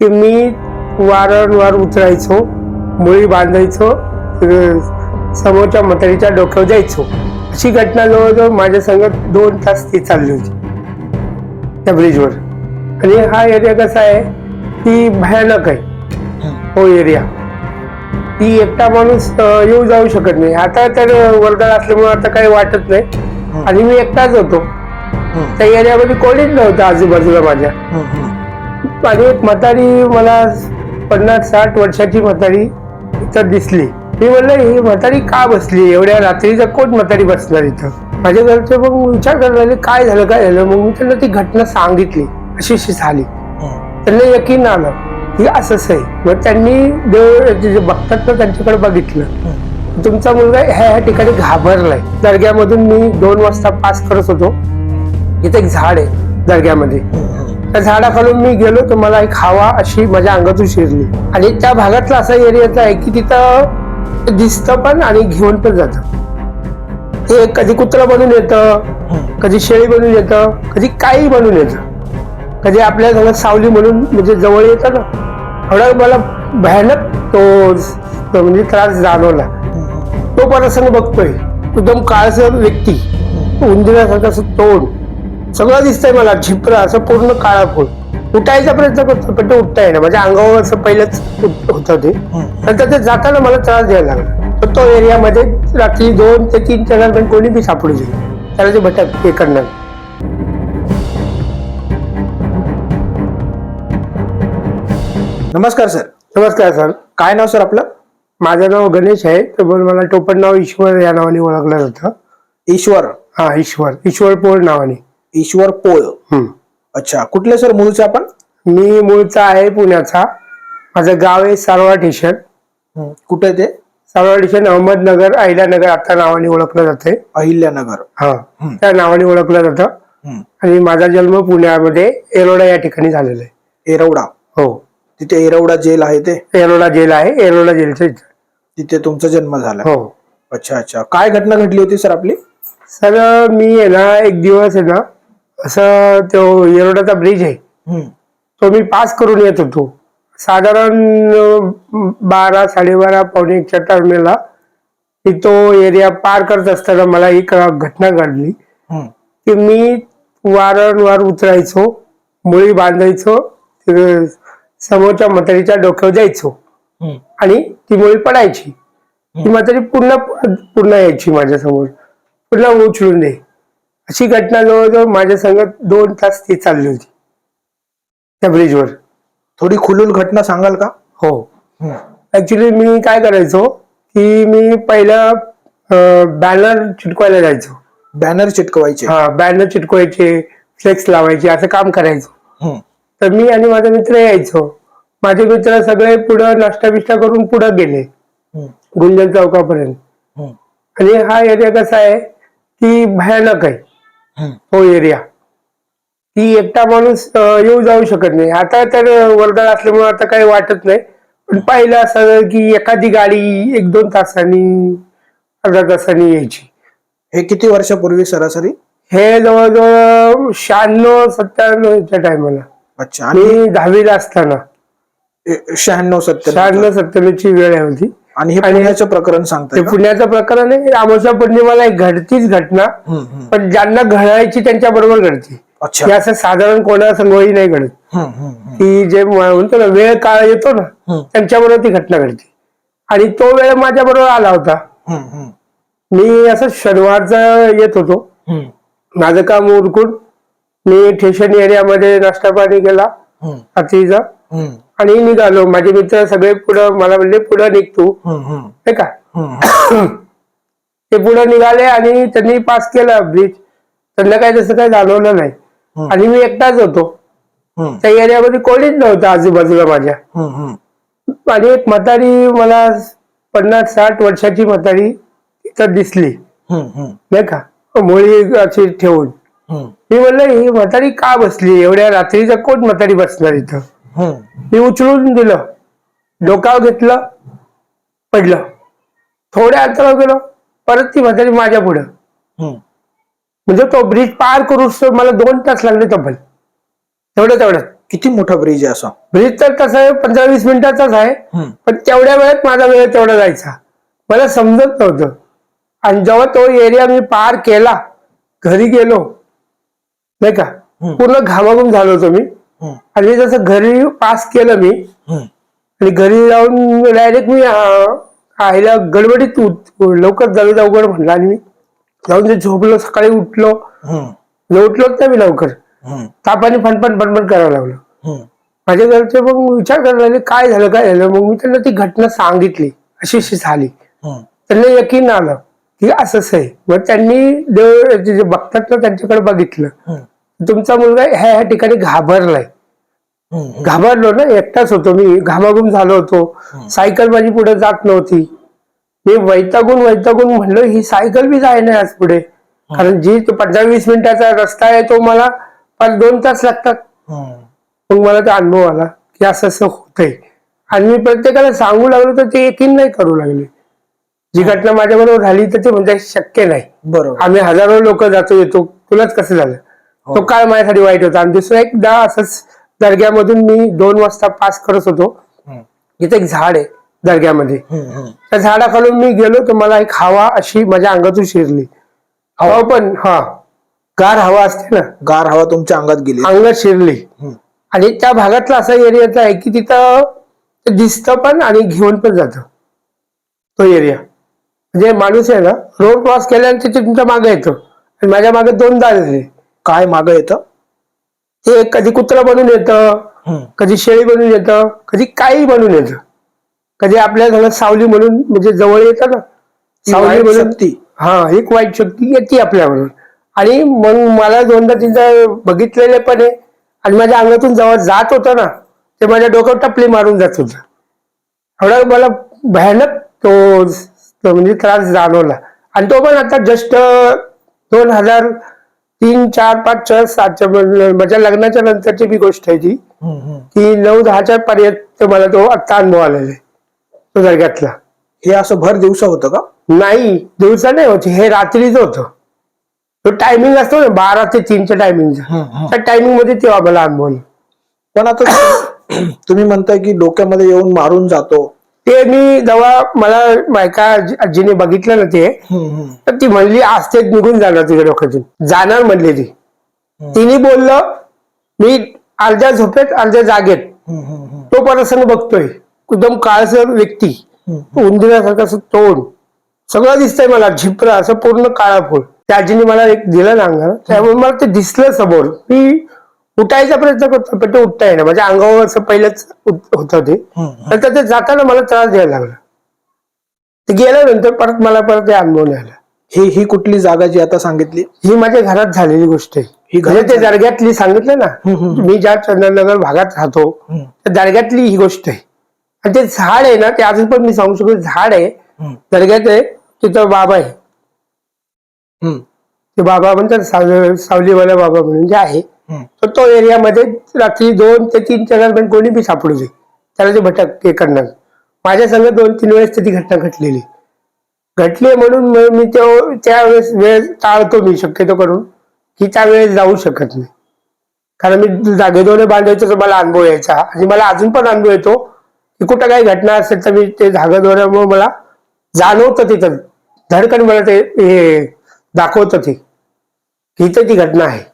की मी वारंवार उतरायचो मुळी बांधायचो समोरच्या म्हातारीच्या डोक्यावर जायचो. अशी घटना जवळजवळ माझ्या संगत दोन तास ती चालली होती. त्या ब्रिजवर आणि हा एरिया कसा आहे? की भयानक आहे. हो एरिया ती एकटा माणूस येऊ जाऊ शकत नाही. आता तर वर्गात असल्यामुळे आता काही वाटत नाही. आणि मी एकटाच होतो. त्या एरियामध्ये कोणीच नव्हतं आजूबाजूला माझ्या. आणि एक म्हातारी मला पन्नास साठ वर्षाची म्हातारी इथं दिसली. मी म्हणलं ही म्हातारी का बसली? एवढ्या रात्रीचा कोण म्हातारी बसणार इथं? माझ्या घरचे मग विचार करायला काय झालं काय झालं? मग मी त्यांना ती घटना सांगितली अशी अशी झाली. त्यांना यकीन आलं की असंच आहे. मग त्यांनी देव जे जे बघतात ना त्यांच्याकडे बघितलं. तुमचा मुलगा ह्या ह्या ठिकाणी घाबरलाय. दर्ग्यामधून मी दोन वाजता पास करत होतो. इथे एक झाड आहे दर्ग्यामध्ये. त्या झाडाखालून मी गेलो तर मला एक हवा अशी माझ्या अंगातून शिरली. आणि त्या भागातला असा एरियाचा आहे की तिथं दिसतं पण आणि घेऊन पण जातं. ते कधी कुत्रा बनून येतं कधी शेळी बनून येतं कधी काही बनून येतं. कधी आपल्या घरात सावली म्हणून म्हणजे जवळ येतं ना. थोडा मला भयानक तो म्हणजे त्रास जाणवला. तो प्रसंग बघतोय. एकदम काळसर व्यक्ती. उंदरासारखं असं तोंड. सगळं दिसतंय मला झिपरं असं पूर्ण काळा फुल. उठायचा प्रयत्न करतो पण ते उठता येईना. माझ्या अंगावर असं पहिलंच होतं ते. नंतर ते जाताना मला त्रास द्यायला लागला. तर तो एरियामध्ये रात्री दोन ते तीनच्या दरम्यान कोणी बी सापडू शकतो त्याला ते भटक हे करणार. नमस्कार सर. नमस्कार सर. काय नाव सर आपलं? माझं नाव गणेश आहे. तर पण मला टोपण नाव ईश्वर या नावाने ओळखलं जातं. ईश्वर. हा ईश्वर. ईश्वर पोळ नावाने. ईश्वर पोळ. अच्छा कुठले सर मूळचे आपण? मी मूळचा आहे पुण्याचा. माझं गाव आहे सारवा स्टेशन कुठे ते? सारवा स्टेशन अहमदनगर अहिल्यानगर आता नावाने ओळखलं जाते अहिल्यानगर. हा त्या नावाने ओळखलं जातं. आणि माझा जन्म पुण्यामध्ये एरोडा या ठिकाणी झालेला आहे. एरवडा हो. तिथे एरवडा जेल आहे ते? एरोडा जेल आहे एरोडा जेलचं इथं. तिथे तुमचा जन्म झाला. हो. अच्छा अच्छा. काय घटना घडली होती सर आपली? सर मी आहे ना एक दिवस आहे ना असं तो एरोडाचा ब्रिज आहे. तो मी पास करून येत होतो साधारण बारा साडेबारा पावणे एकच्या टायमेला की तो एरिया पार करत असताना मला एक घटना घडली. की मी वारंवार उतरायचो मुळी बांधायचो समोरच्या म्हातारीच्या डोक्यावर जायचो. आणि ती मुळी पडायची. ती म्हातारी पुन्हा पुन्हा यायची माझ्यासमोर पुन्हा उचलून दे. अशी घटना जवळजवळ माझ्या संगत दोन तास ती चालली होती त्या ब्रिजवर थोडी खुलून घटना सांगाल का हो. ऍक्च्युली मी काय करायचो की मी पहिलं बॅनर चिटकवायला जायचो बॅनर चिटकवायचे हा बॅनर चिटकवायचे फ्लेक्स लावायचे असं काम करायचो. तर मी आणि माझा मित्र यायचो माझे मित्र सगळे पुढं नाश्ता बिष्टा करून पुढं गेले. गुंजन चौकापर्यंत. आणि हा एरिया कसा आहे की भयानक आहे. हो एरिया. ती एकटा माणूस येऊ जाऊ शकत नाही. आता तर वर्गात असल्यामुळे आता काही वाटत नाही. पण पाहिलं असं की एखादी गाडी एक दोन तासांनी अर्धा तासांनी यायची. हे किती वर्षापूर्वी सरासरी? हे जवळजवळ शहाण्णव सत्त्याण्णवच्या टायमाला. अच्छा आणि मी दहावीला असताना. शहाण्णव सत्तर शहाण्णव सत्त्याण्णवची वेळ आहे होती. आणि हे पुण्याचं प्रकरण ते सांगतंय का? पुण्याचं प्रकरण आहे. अमावस्या पौर्णिमाला एक घडतीच घटना. पण ज्यांना घडायची त्यांच्या बरोबर घडते. अच्छा. असं साधारण कोणा संगही नाही घडत. की जे म्हणतो ना वेळ काळ येतो ना. त्यांच्याबरोबर ती घटना घडते. आणि तो वेळ माझ्या बरोबर आला होता. मी असं शनिवारचा येत होतो. माझं काम उरकून मी ठेशन एरियामध्ये नाश्ता पाणी केला. रात्रीचा. आणि निघालो. माझे मित्र सगळे पुढं मला म्हणले पुढं निघ तू. नाही का. ते पुढे निघाले आणि त्यांनी पास केला ब्रिज. त्यांना काही तसं काही जाणवलं नाही. आणि मी एकटाच होतो. त्या एरियामध्ये कोणीच नव्हतं आजूबाजूला माझ्या. आणि एक म्हातारी मला पन्नास साठ वर्षाची म्हातारी तिथं दिसली. नाही का? मुळी अशी ठेवून. मी म्हणलं ही म्हातारी का बसली? एवढ्या रात्रीचा कोण म्हातारी बसणार इथं. मी उचलून दिलं. डोकावर घेतलं पडलं. थोड्या अंतरावर गेलो परत ती म्हातारी माझ्या पुढं. म्हणजे तो ब्रिज पार तर मला दोन तास लागले तब्बल. तेवढं तेवढं. किती मोठा ब्रिज आहे असा? ब्रिज तर कसं आहे पंधरा वीस मिनिटाचाच आहे. पण तेवढ्या वेळात माझा वेळ तेवढा जायचा. मला समजत नव्हतं. आणि जेव्हा तो एरिया मी पार केला घरी गेलो नाही का. पूर्ण घामाघूम झालो होतो मी. आणि जसं घरी पास केलं मी आणि घरी जाऊन डायरेक्ट मी आईला गडबडीत उठ लवकर जाऊ अवघड म्हणलं आणि मी जाऊन जे झोपलो सकाळी उठलो. हम्म, मी उठलोच नाही मी लवकर. तापाने फणफण फणफण करायला लागलो. माझ्या घरचे मग विचार करायला लागले काय झालं काय झालं? मग मी त्यांना ती घटना सांगितली. अशी अशी झाली. त्यांना यकीन आलं की असंच आहे. मग त्यांनी देव जे बघतात ना त्यांच्याकडे बघितलं. तुमचा मुलगा ह्या ह्या ठिकाणी घाबरलाय. घाबरलो ना एकटाच होतो मी. घामाघूम झालो होतो. सायकल माझी पुढे जात नव्हती. मी वैतागून वैतागून म्हणलं ही सायकल बी जाय नाही आज पुढे. कारण जी तो पंधरा वीस मिनिटाचा रस्ता आहे तो मला पाच दोन तास लागतात. मग मला तो अनुभव आला की असं असं होतंय. आणि मी प्रत्येकाला सांगू लागलो तर ते यकीन नाही करू लागले. जी घटना माझ्या बरोबर झाली तर ते म्हणजे शक्य नाही. बरोबर. आम्ही हजारो लोक जातो येतो. तुलाच कसं झालं? तो काळ माझ्यासाठी वाईट होता. आणि दुसरा एकदा असंच दर्ग्यामधून मी दोन वाजता पास करत होतो. इथे एक झाड आहे दर्ग्यामध्ये. त्या झाडाखालून मी गेलो तर मला एक हवा अशी माझ्या अंगातून शिरली. हवा? पण हा. गार हवा असते ना. गार हवा तुमच्या अंगात गेली. अंगात शिरली. आणि त्या भागातला असा एरियाचा आहे की तिथं दिसतं पण आणि घेऊन पण जातं. तो एरिया म्हणजे माणूस आहे ना रोड क्रॉस केल्यानंतर तुमच्या मागे येतो. आणि माझ्या मागे दोनदा झाले काय माग येतं? ते कधी कुत्रा बनून येतं? कधी शेळी बनून येतं? कधी काही बनून येतं? कधी आपल्या घरात सावली म्हणून म्हणजे जवळ येतं ना? ती सावली म्हणून शक्ती. हा एक वाईट शक्ती येते आपल्याबरोबर आणि मग मला दोनदा तीनदा बघितलेले पण आहे. आणि माझ्या अंगातून जेव्हा जात होतं ना ते माझ्या डोक्यावर टपली मारून जात होतं. एवढा मला भयानक तो तो म्हणजे त्रास जाणवला. आणि तो पण आता जस्ट दोन हजार तीन चार पाच चार सातच्या मध्ये- माझ्या लग्नाच्या नंतरची बी गोष्ट आहे ती. की नऊ दहाच्या पर्यंत मला तो आत्ता अनुभव आलेला आहे. तो दर्ग्यातला. हे असं भर दिवसा होतं का? नाही दिवसा नाही होत. हे रात्रीच होतं. तो टायमिंग असतो ना बारा ते तीनच्या टायमिंगचा. त्या टायमिंगमध्ये तेव्हा मला अनुभव. पण आता तुम्ही म्हणताय की डोक्यामध्ये येऊन मारून जातो. ते मी जेव्हा मला बायका आजी- आजीने बघितलं ना ते तर ती म्हणली आज ते निघून जाणार तुझ्या डोक्यातून. जाणार म्हणली ती. तिने बोललं मी अर्ध्या झोपेत अर्ध्या जागेत तो प्रसंग बघतोय. एकदम काळसर व्यक्ती. उंदरासारखं तोंड. सगळं दिसतंय मला झिपरा असं पूर्ण काळा फुल. त्या आजीने मला एक दिलं ना अंगाला त्यामुळे मला ते दिसलं समोर. मी उठायचा प्रयत्न करतो पण ते उठता येईना माझ्या अंगावर असं पहिलंच होतं ते नंतर ते जाताना मला त्रास द्यायला लागला. ते गेल्यानंतर परत मला परत ते अनुभव नाही आला ही ही कुठली जागा जी आता सांगितली? ही माझ्या घरात झालेली गोष्ट आहे. ही घरात म्हणजे ते दर्ग्यातली सांगितलं ना. मी ज्या चंद्रनगर भागात राहतो त्या दर्ग्यातली ही गोष्ट आहे. आणि ते झाड आहे ना ते अजून पण मी सांगू शकतो झाड आहे. दर्ग्यात आहे तिथं बाबा आहे. ते बाबा म्हणतात साव- सावलीवाला बाबा म्हणून जे आहे. तर तो एरियामध्ये रात्री दोन ते तीनच्या दरम्यान कोणी बी सापडू दे. त्याला ते भटक हे करणार. माझ्या संग दोन तीन वेळेस ती घटना घडलेली घटली म्हणून मी तो त्यावेळेस वेळ टाळतो मी शक्यतो करून. की त्यावेळेस जाऊ शकत नाही. कारण मी जागेदोने बांधायचो तर मला अनुभव यायचा. आणि मला अजून पण अनुभव येतो की कुठं काही घटना असेल तर मी ते धागादोऱ्यामुळे मला जाणवतं तिथं. धडकन मला ते हे दाखवतं ते की इथं ती घटना आहे.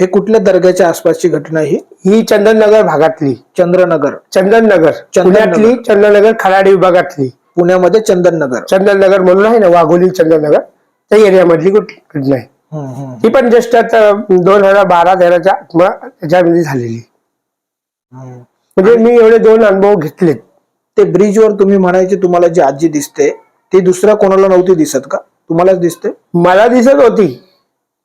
हे कुठल्या दर्ग्याच्या आसपासची घटना ही? ही चंदननगर भागातली. चंद्रनगर. चंदननगर. पुण्यातली चंदननगर खराडी विभागातली. पुण्यामध्ये चंदननगर. चंदननगर म्हणून आहे ना वाघोली चंदननगर. त्या एरियामधली कुठली घटना आहे. ती पण जस्ट आता दोन हजार बारा तेराच्या त्याच्यामध्ये झालेली. म्हणजे मी एवढे दोन अनुभव घेतलेत. ते ब्रिजवर तुम्ही म्हणायचे तुम्हाला जी आजी दिसते ती दुसऱ्या कोणाला नव्हती दिसत का? तुम्हालाच दिसते? मला दिसत होती.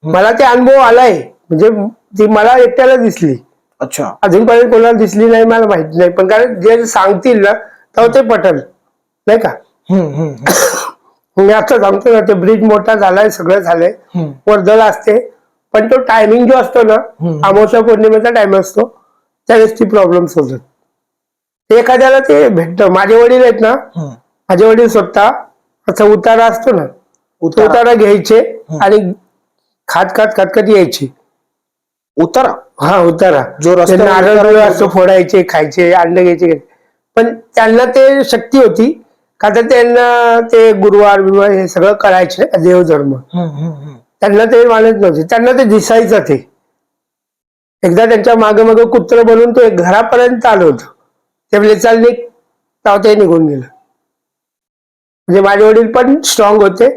मला ते अनुभव आलाय. म्हणजे ती मला एकट्याला दिसली. अच्छा. अजूनपर्यंत कोणाला दिसली नाही मला माहीत नाही. पण कारण जे सांगतील ना तेव्हा ते पटल. नाही का? मी आता सांगतो ना ते ब्रिज मोठा झालाय सगळं झालंय. वर्दळ असते. पण तो टायमिंग जो असतो ना. अमावस्या पौर्णिमेचा टाइम असतो त्यावेळेस ती प्रॉब्लेम्स होतात ते एखाद्याला ते भेटतं. माझे वडील आहेत ना. माझे वडील स्वतः असा उतारा असतो ना. उतारा. घ्यायचे आणि खात खात खात खात यायचे. उतारा. हा उतारा. जो ते रस्त्यावर नारळ उतारा बिरळ होतो. असं फोडायचे खायचे अंड घ्यायचे. पण त्यांना ते शक्ती होती. का तर त्यांना ते गुरुवार बिरुवार हे सगळं करायचे देवधर्म. हम्म, हम्म, हम्म. त्यांना ते मानत नव्हते. त्यांना ते दिसायचं ते. एकदा त्यांच्या मागे मागे कुत्र बनून ते घरापर्यंत आलं होतं. ते म्हणजे चाल निघ. तेव्हा ते निघून गेलं. म्हणजे माझे वडील पण स्ट्रॉंग होते.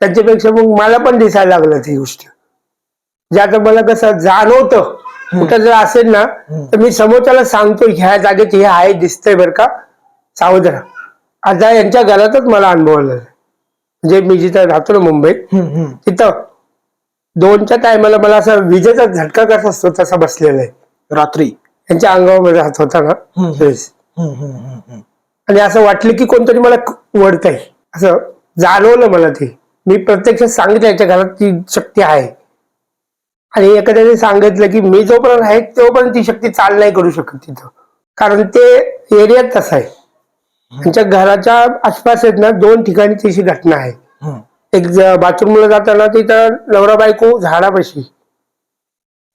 त्यांच्यापेक्षा मग मला पण दिसायला लागलं ती गोष्ट. जे आता मला कसं जाणवतं कुठं जर असेल ना तर मी समोरच्याला सांगतो ह्या जागेत हे आहे दिसतंय बरं का सावध राहा आता यांच्या घरातच मला अनुभव आला. म्हणजे मी जिथं राहतो ना मुंबईत. तिथं दोनच्या टायमाला मला असा विजेचा झटका कसा असतो तसा बसलेला आहे. रात्री. त्यांच्या अंगावर राहत होता ना. आणि असं वाटलं की कोणतरी मला वडत आहे असं जाणवलं मला ते. मी प्रत्यक्ष सांगितलं याच्या घरात ती शक्ती आहे. आणि एखाद्याने सांगितलं की मी जोपर्यंत आहे तोपर्यंत ती शक्ती चाल नाही करू शकत तिथं. कारण ते एरियात तसं आहे. त्यांच्या घराच्या आसपास आहेत ना दोन ठिकाणी तशी घटना आहे. एक बाथरूमला जाताना तिथं नवरा बायको झाडापाशी.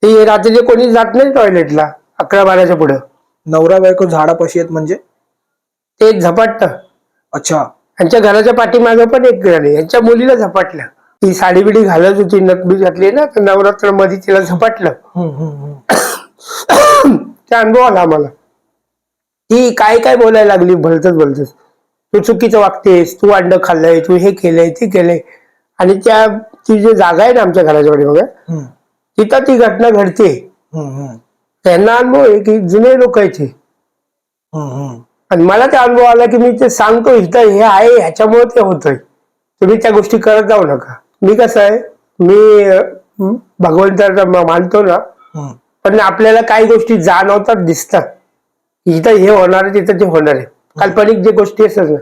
ते रात्रीचे कोणी जात नाही टॉयलेटला अकरा बाराच्या पुढं. नवरा बायको झाडापाशी आहेत म्हणजे? ते झपाटत. अच्छा. यांच्या घराच्या पाठीमागं पण एक घर आहे. यांच्या मुलीला झपाटलं. ती साडी बिडी घालत होती नकबी घातली ना तर नवरात्रमध्ये तिला झपाटलं. त्या अनुभव आला आम्हाला. ती काय काय बोलायला लागली भलतच भलतच. तू चुकीचं वागतेस तू अंड खाल्लंय तू हे केलंय ते केलंय. आणि त्या ती जी जागा आहे ना आमच्या घराच्या हम्म, तिथं ती घटना घडते. त्यांना अनुभव आहे की जुने लोक आहेत ते. आणि मला ते अनुभव आला की मी ते सांगतो इथं हे आहे ह्याच्यामुळे ते होतंय. तुम्ही त्या गोष्टी करत जाऊ नका. मी कसं आहे मी भगवंताला मानतो ना. पण आपल्याला काही गोष्टी जाणवतात दिसतात इथं हे होणार आहे तिथं ते होणार आहे काल्पनिक जे गोष्टी असतात ना.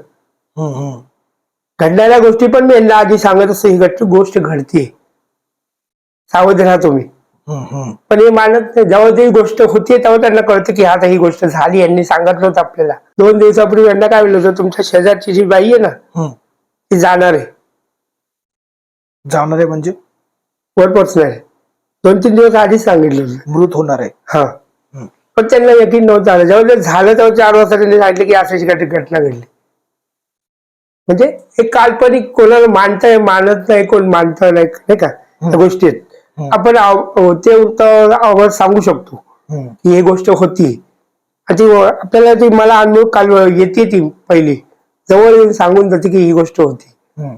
घडणाऱ्या गोष्टी पण मी यांना आधी सांगत असतो ही गोष्ट घडतीये सावध राहा तुम्ही. पण हे मानत नाही जेव्हा ती गोष्ट होतीये तेव्हा त्यांना कळतं की आता ही गोष्ट झाली यांनी सांगितलं होतं आपल्याला दोन दिवसापूर्वी यांना काय म्हणलं होतं तुमच्या शेजारची जी बाई आहे ना. ती जाणार आहे जाणार आहे म्हणजे? वर पोचणार आहे दोन तीन दिवस आधीच सांगितलं होतं. मृत होणार आहे. हा. हम्म. पण त्यांना यकीन नव्हतं आलं जेव्हा ते झालं तेव्हा चार वाजता त्यांनी सांगितलं की अशी अशी घटना घडली. म्हणजे एक काल्पनिक कोणाला मानताय मानत नाही कोण मानत नाही नाही का? त्या गोष्टी आहेत. हम्म. आपण आव- ते उत्तर आवाज सांगू शकतो. हम्म, की ही गोष्ट होती. आणि ती आपल्याला ती मला अनुभव काल येते ती पहिली. जवळ येऊन सांगून जाते की ही गोष्ट होती. हम्म.